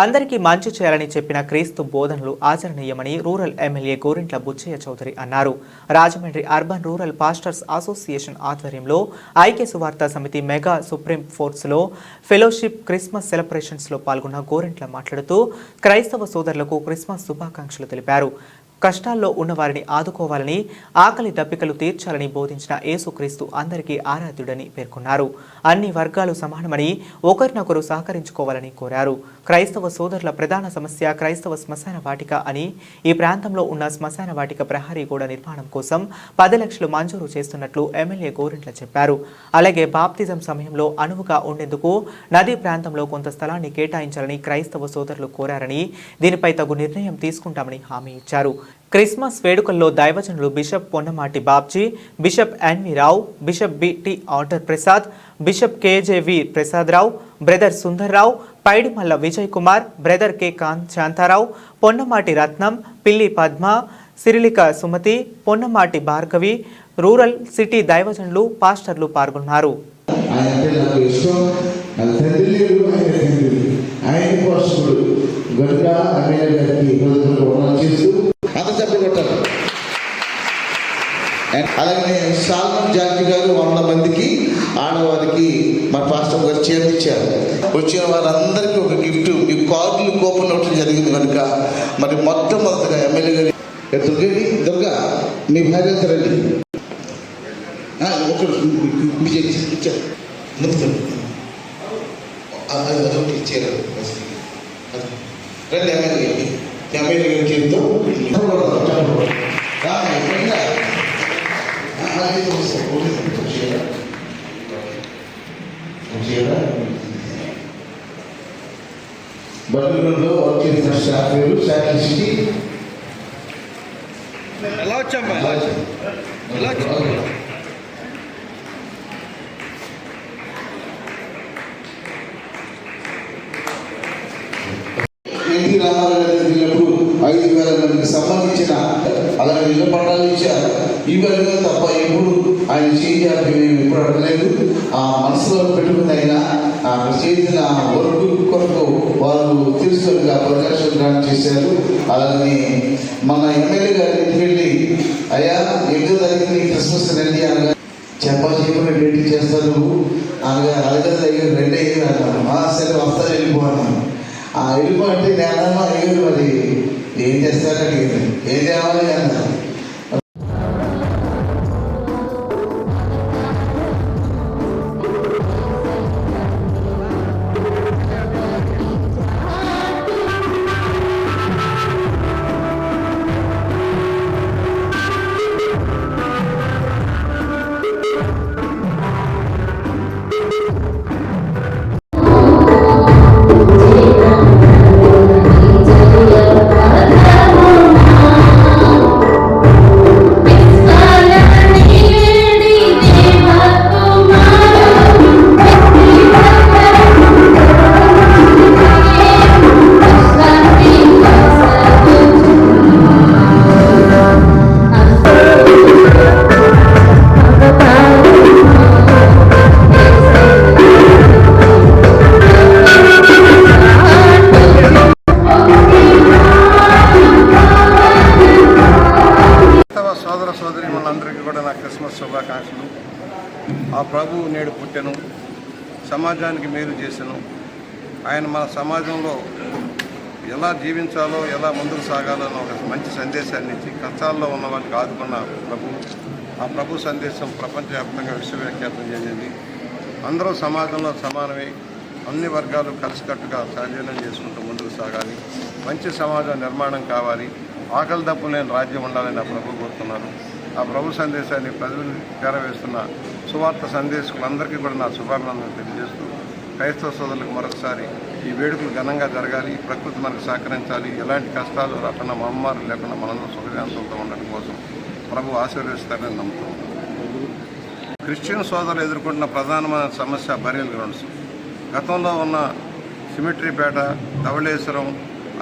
అందరికీ మంచి చేయాలని చెప్పిన క్రీస్తు బోధనలు ఆచరణీయమని రూరల్ ఎమ్మెల్యే గోరింట్ల బుచ్చయ్య చౌదరి అన్నారు. Rajahmundry urban rural pastors association ఆధ్వర్యంలో ఐక్య సువార్త సమితి మెగా సుప్రీం ఫోర్స్లో ఫెలోషిప్ క్రిస్మస్ సెలబ్రేషన్స్లో పాల్గొన్న గోరింట్ల మాట్లాడుతూ క్రైస్తవ సోదరులకు క్రిస్మస్ శుభాకాంక్షలు తెలిపారు. కష్టాల్లో ఉన్నవారిని ఆదుకోవాలని ఆకలి దప్పికలు తీర్చాలని బోధించిన యేసుక్రీస్తు అందరికీ ఆరాధ్యుడని పేర్కొన్నారు. అన్ని వర్గాలు సమానమని ఒకరినొకరు సహకరించుకోవాలని కోరారు. క్రైస్తవ సోదరుల ప్రధాన సమస్య క్రైస్తవ శ్మశాన వాటిక అని ఈ ప్రాంతంలో ఉన్న శ్మశాన వాటిక ప్రహరీ గోడ నిర్మాణం కోసం పది లక్షలు మంజూరు చేస్తున్నట్లు ఎమ్మెల్యే గోరింట్ల చెప్పారు. అలాగే బాప్తిజం సమయంలో అనువుగా ఉండేందుకు నదీ ప్రాంతంలో కొంత స్థలాన్ని కేటాయించాలని క్రైస్తవ సోదరులు కోరారని దీనిపై తగు నిర్ణయం తీసుకుంటామని హామీ ఇచ్చారు. క్రిస్మస్ వేడుకల్లో దైవజనులు bishop Ponnamati Babji bishop NV Rao bishop BT order Prasad bishop KJV Prasadarao brother Sundarrao Paidimalla Vijay Kumar brother K Kanth Shantarao Ponnamati Ratnam Pilli Padma Sirilika Sumathi Ponnamati Bhargavi rural city దైవజనులు పాస్టర్లు పాల్గొన్నారు. ఆయన అలాగే salmon Jackie గారు వంద మందికి ఆడవారికి మా పాస్టర్ గారు చేర్పించారు. వచ్చిన వారందరికీ ఒక గిఫ్ట్. ఈ కార్డులు కూపన్ ఇవ్వడం జరిగింది కనుక మరి మొట్టమొదటిగా ఎమ్మెల్యే గారి ఏ దుర్గా మీ భార్య రండి ఒకరు ఇచ్చారు. అదొకటి ఇచ్చారు. రండి ఎమ్మెల్యే ఎమ్మెల్యే గారి చేతితో. రా, ఎక్కడికి రా. ఆ, అది బెంగళూరులో వర్క్ చేసిన స్టాఫ్ ఎలా వచ్చాం ఎలా ఎన్టీ రామారావు గారి వెళ్ళినప్పుడు ఐదు వేల మందికి సంబంధించిన అలాగే ఇళ్ళ పట్టాలు ఇచ్చారు ఇవన్నీ తప్ప ఆయన చేయాలి మేము ఎప్పుడు అడగలేదు. ఆ మనసులో పెట్టుకుని ఆయన ఆ చేసిన వర్క్ కొరకు వాళ్ళు తెలుసుకొని పది చేశారు. అలాగే మన ఎమ్మెల్యే గారి ఇంటికి వెళ్ళి అయ్యా ఎనిమిదో తారీఖుని క్రిస్మస్ రండి అనగా చెప్పా చెప్పిన డేట్ చేస్తారు అనగా అలాగే దగ్గర రెండే అన్నాను ఆ సరే వస్తా వెళ్ళిపోయాను ఆ వెళ్ళిపో అంటే నేనమ్మా అయ్యారు మరి ఏం చేస్తారు అడిగారు. ఏం చేయాలి అన్నారు శుభాకాంక్షలు. ఆ ప్రభువు నేడు పుట్టెను. సమాజానికి మేలు చేశాను ఆయన మన సమాజంలో ఎలా జీవించాలో ఎలా ముందుకు సాగాలో ఒక మంచి సందేశాన్ని ఇచ్చి కష్టాల్లో ఉన్న వాళ్ళకి ఆదుకున్న ప్రభు. ఆ ప్రభు సందేశం ప్రపంచవ్యాప్తంగా విశ్వవ్యాఖ్యాతం చెందింది అందరూ సమాజంలో సమానమే. అన్ని వర్గాలు కలిసికట్టుగా సహజీవనం చేసుకుంటూ ముందుకు సాగాలి. మంచి సమాజం నిర్మాణం కావాలి. ఆకలి దప్పు లేని రాజ్యం ఉండాలని ఆ ప్రభు కోరుతున్నాను. ఆ ప్రభు సందేశాన్ని ప్రజలు చేరవేస్తున్న సువార్త సందేశకులందరికీ కూడా నా శుభాభినందనలు తెలియజేస్తూ క్రైస్తవ సోదరులకు మరొకసారి ఈ వేడుకలు ఘనంగా జరగాలి ప్రకృతి మనకు సహకరించాలి ఎలాంటి కష్టాలు రాకుండా మహమ్మారులు లేకుండా మనందరూ సుఖశాంతంతో ఉండడం కోసం ప్రభు ఆశీర్వదిస్తారని నమ్ముతాం క్రిస్టియన్ సోదరులు ఎదుర్కొంటున్న ప్రధానమైన సమస్య బరియల్ గ్రౌండ్స్. గతంలో ఉన్న సిమెట్రీపేట ధవళేశ్వరం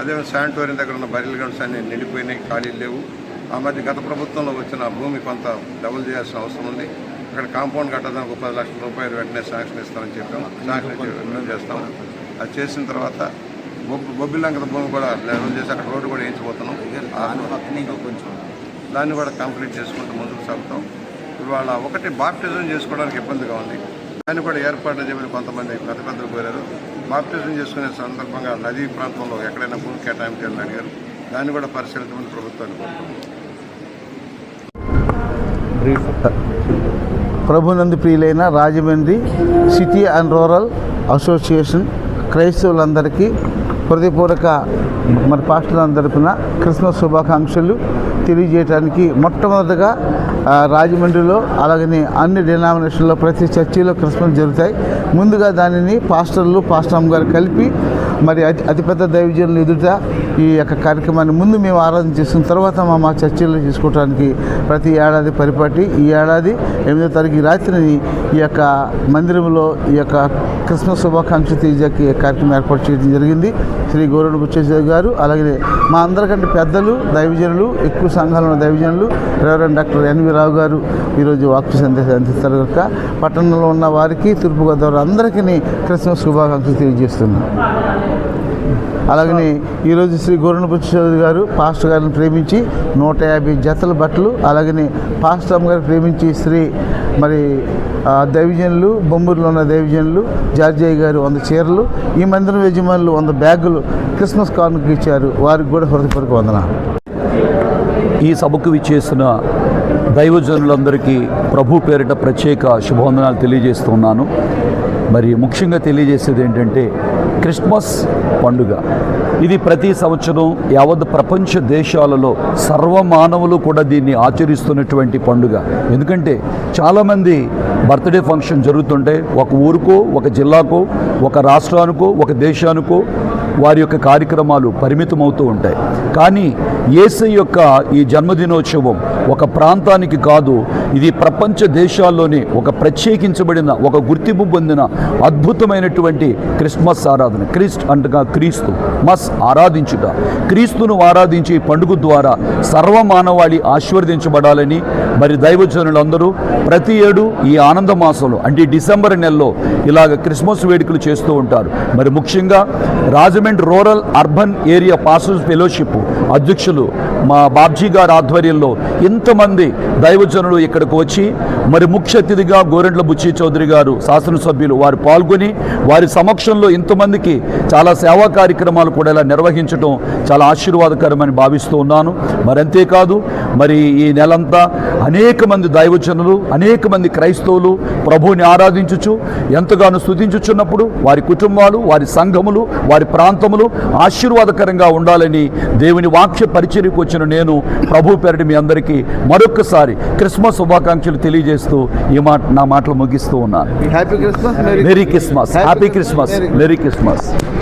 అదే శాంటోరియం దగ్గర ఉన్న బరియల్ గ్రౌండ్స్ అన్ని నిండిపోయినాయి ఖాళీలు లేవు. ఆ మధ్య గత ప్రభుత్వంలో వచ్చిన భూమి కొంత డబుల్ చేయాల్సిన అవసరం ఉంది. అక్కడ కాంపౌండ్ కట్టడానికి ఒక పది లక్షల రూపాయలు వెంటనే శాంక్షన్ ఇస్తామని చెప్పాము. శాంక్షన్ ఇచ్చి రెన్యూ చేస్తాం. అది చేసిన తర్వాత బొబ్బి బొబ్బిలంకత భూమి కూడా లెవెల్ చేసి అక్కడ రోడ్డు కూడా వేయించబోతున్నాం. దాన్ని కూడా కంప్లీట్ చేసుకుంటూ ముందుకు సాగుతాం. ఇవాళ ఒకటి బాప్టిజం చేసుకోవడానికి ఇబ్బందిగా ఉంది. దాన్ని కూడా ఏర్పాటు చేయమని కొంతమంది పెద్ద పెద్దలు కోరారు. బాప్టిజం చేసుకునే సందర్భంగా నదీ ప్రాంతంలో ఎక్కడైనా భూమి కేటాయింపు చేయాలని అడిగారు. దాన్ని కూడా పరిశీలించమని ప్రభుత్వాన్ని కోరుతున్నాం. ప్రభునందు ప్రియులైన Rajahmundry city and rural association క్రైస్తవులందరికీ హృదయపూర్వక మరి పాస్టర్లందరి తరపున క్రిస్మస్ శుభాకాంక్షలు తెలియజేయడానికి మొట్టమొదటిగా రాజమండ్రిలో అలాగనే అన్ని డినామినేషన్లో ప్రతి చర్చిలో క్రిస్మస్ జరుగుతాయి. ముందుగా దానిని పాస్టర్లు పాస్టర్ గారు కలిపి మరి అతి అతిపెద్ద దైవజనులు ఎదుట ఈ యొక్క కార్యక్రమాన్ని ముందు మేము ఆరాధన చేసిన తర్వాత మా మా చర్చిల్లో చేసుకోవడానికి ప్రతి ఏడాది పరిపాటి. ఈ ఏడాది ఎనిమిదో తారీఖు రాత్రిని ఈ యొక్క మందిరంలో ఈ యొక్క క్రిస్మస్ శుభాకాంక్ష తేజకి కార్యక్రమం ఏర్పాటు చేయడం జరిగింది. శ్రీ గౌరవ బుచ్చేశ్వర గారు అలాగే మా అందరికంటే పెద్దలు దైవజనులు ఎక్కువ సంఘాలు ఉన్న దైవజనులు రెవరెండ్ డాక్టర్ ఎన్వి రావు గారు ఈరోజు వాక్య సందేశం అందిస్తారు కనుక. పట్టణంలో ఉన్న వారికి తూర్పుగోదావరి అందరికీ క్రిస్మస్ శుభాకాంక్షలు తెలియజేస్తున్నాం. అలాగనే ఈరోజు శ్రీ గోరణ బుచ్చేశ్వరి గారు పాస్టర్ గారిని ప్రేమించి నూట యాభై జతల బట్టలు అలాగనే పాస్టర్ అమ్మ గారు ప్రేమించి శ్రీ మరి దైవజనులు బొమ్మూరులో ఉన్న దైవజనులు జార్జయ్య గారు వంద చీరలు ఈ మందిరం యజమానులు వంద బ్యాగులు క్రిస్మస్ కానుక ఇచ్చారు. వారికి కూడా హృదయపూర్వక వందనాలు. ఈ సభకు విచ్చేసిన దైవజనులందరికీ ప్రభు పేరిట ప్రత్యేక శుభవందనాలు తెలియజేస్తున్నాను మరి ముఖ్యంగా తెలియజేసేది ఏంటంటే క్రిస్మస్ పండుగ. ఇది ప్రతి సంవత్సరం యావత్ ప్రపంచ దేశాలలో సర్వమానవులు కూడా దీన్ని ఆచరిస్తున్నటువంటి పండుగ. ఎందుకంటే చాలామంది బర్త్డే ఫంక్షన్ జరుగుతుంటే ఒక ఊరుకో ఒక జిల్లాకో ఒక రాష్ట్రానికో ఒక దేశానికో వారి యొక్క కార్యక్రమాలు పరిమితమవుతూ ఉంటాయి. కానీ యేసు యొక్క ఈ జన్మదినోత్సవం ఒక ప్రాంతానికి కాదు ఇది ప్రపంచ దేశాల్లోనే ఒక ప్రత్యేకించబడిన ఒక గుర్తింపు పొందిన అద్భుతమైనటువంటి క్రిస్మస్ ఆరాధన. క్రిస్ట్ అంటగా క్రీస్తు మస్ ఆరాధించుట. క్రీస్తును ఆరాధించి పండుగ ద్వారా సర్వమానవాళి ఆశీర్వదించబడాలని మరి దైవజనులందరూ ప్రతి ఏడు ఈ ఆనంద మాసంలో అంటే డిసెంబర్ నెలలో ఇలాగ క్రిస్మస్ వేడుకలు చేస్తూ ఉంటారు. మరి ముఖ్యంగా Rajahmundry rural urban area pastors fellowship అధ్యక్ష karşılığı. మా బాబ్జీ గారి ఆధ్వర్యంలో ఇంతమంది దైవజనులు ఇక్కడికి వచ్చి మరి ముఖ్య అతిథిగా గోరెంట్ల బుచ్చి చౌదరి గారు శాసనసభ్యులు వారు పాల్గొని వారి సమక్షంలో ఇంతమందికి చాలా సేవా కార్యక్రమాలు కూడా ఇలా నిర్వహించడం చాలా ఆశీర్వాదకరమని భావిస్తూ ఉన్నాను. మరి అంతేకాదు మరి ఈ నెలంతా అనేక మంది దైవజనులు అనేక మంది క్రైస్తవులు ప్రభువుని ఆరాధించుచు ఎంతగానో స్థుతించుచున్నప్పుడు వారి కుటుంబాలు వారి సంఘములు వారి ప్రాంతములు ఆశీర్వాదకరంగా ఉండాలని దేవుని వాక్య పరిచర్యకు వచ్చిన నేను ప్రభు పేరిట మీ అందరికీ మరొక్కసారి క్రిస్మస్ శుభాకాంక్షలు తెలియజేస్తూ ఈ మాట నా మాటలు ముగిస్తూ ఉన్నాను. Happy Christmas merry Christmas happy Christmas merry Christmas